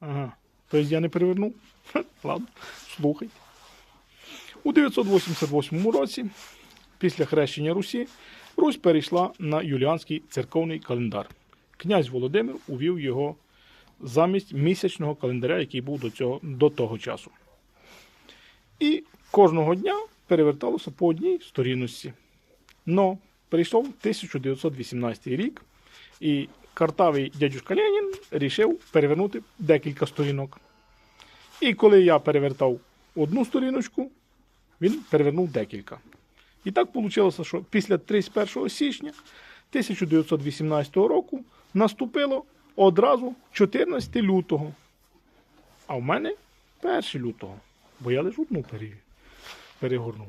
Ага. Тобто я не перевернув? Ладно, слухай. У 988 році, після хрещення Русі, Русь перейшла на юліанський церковний календар. Князь Володимир увів його замість місячного календаря, який був до, цього, до того часу. І кожного дня переверталося по одній сторінності. Но прийшов 1918 рік, і картавий дядюшка Ленін рішив перевернути декілька сторінок. І коли я перевертав одну сторіночку, він перевернув декілька. І так вийшло, що після 31 січня 1918 року наступило одразу 14 лютого. А в мене 1 лютого, бо я лише одну перегорнув.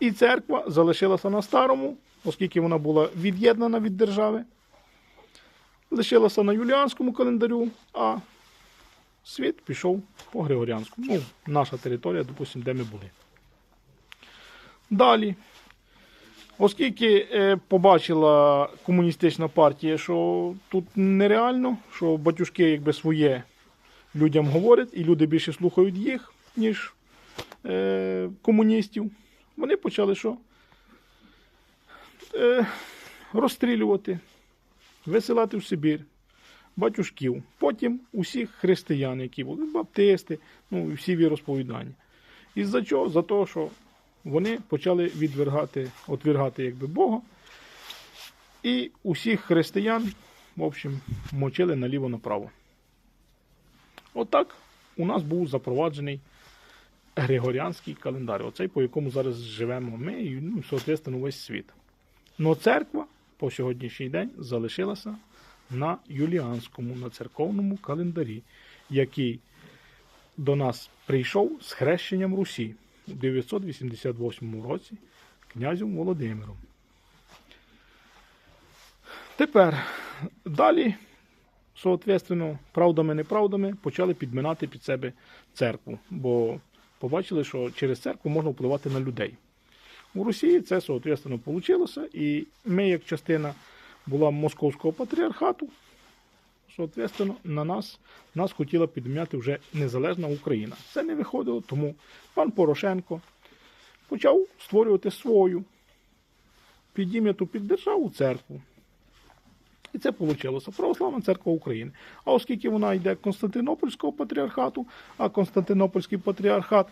І церква залишилася на старому, оскільки вона була від'єднана від держави. Лишилася на юліанському календарю, а світ пішов по Григоріанському. Ну, наша територія, допустимо, де ми були. Далі. Оскільки е, побачила комуністична партія, що тут нереально, що батюшки якби своє людям говорять, і люди більше слухають їх, ніж е, комуністів, вони почали що? Е, розстрілювати, висилати в Сибір батюшків, потім усіх християн, які були, баптисти, ну і всі віросповідання. Із-за чого? За того, що вони почали відвергати, отвергати якби Бога. І усіх християн, в общем, мочили наліво-направо. Отак у нас був запроваджений Григоріанський календар, оцей, по якому зараз живемо ми і, ну, соответственно, весь світ. Но церква по сьогоднішній день залишилася на юліанському, на церковному календарі, який до нас прийшов з хрещенням Русі у 988 році князем Володимиром. Тепер далі, соответственно, правдами-неправдами почали підминати під себе церкву, бо побачили, що через церкву можна впливати на людей. У Росії це, соответственно, вийшло, і ми, як частина була московського патріархату, соответственно, на нас, нас хотіла підміняти вже незалежна Україна. Це не виходило, тому пан Порошенко почав створювати свою підім'яту під державу церкву. І це вийшло Православна церква України. А оскільки вона йде Константинопольського патріархату, а Константинопольський патріархат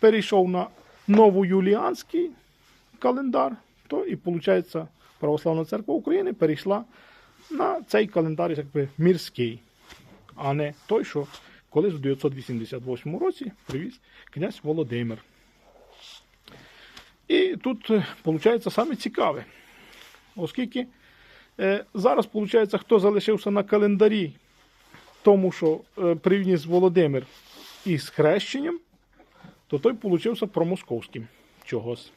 перейшов на новоюліанський календар, то і виходить, Православна церква України перейшла на цей календар якби мірський, а не той, що колись у 988 році привіз князь Володимир. І тут виходить саме цікаве, оскільки е, зараз, виходить, хто залишився на календарі, тому що е, привіз Володимир із хрещенням, то той получився промосковським чогось.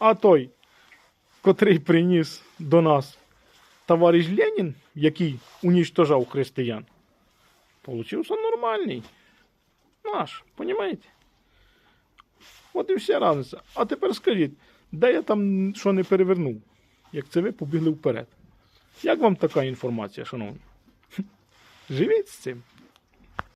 А той, котрий приніс до нас товариш Ленін, який унічтожав християн, получився нормальний. Наш, понімаєте? От і вся різниця. А тепер скажіть, де я там що не перевернув, як це ви побігли вперед? Як вам така інформація, шановні? Живіть з цим.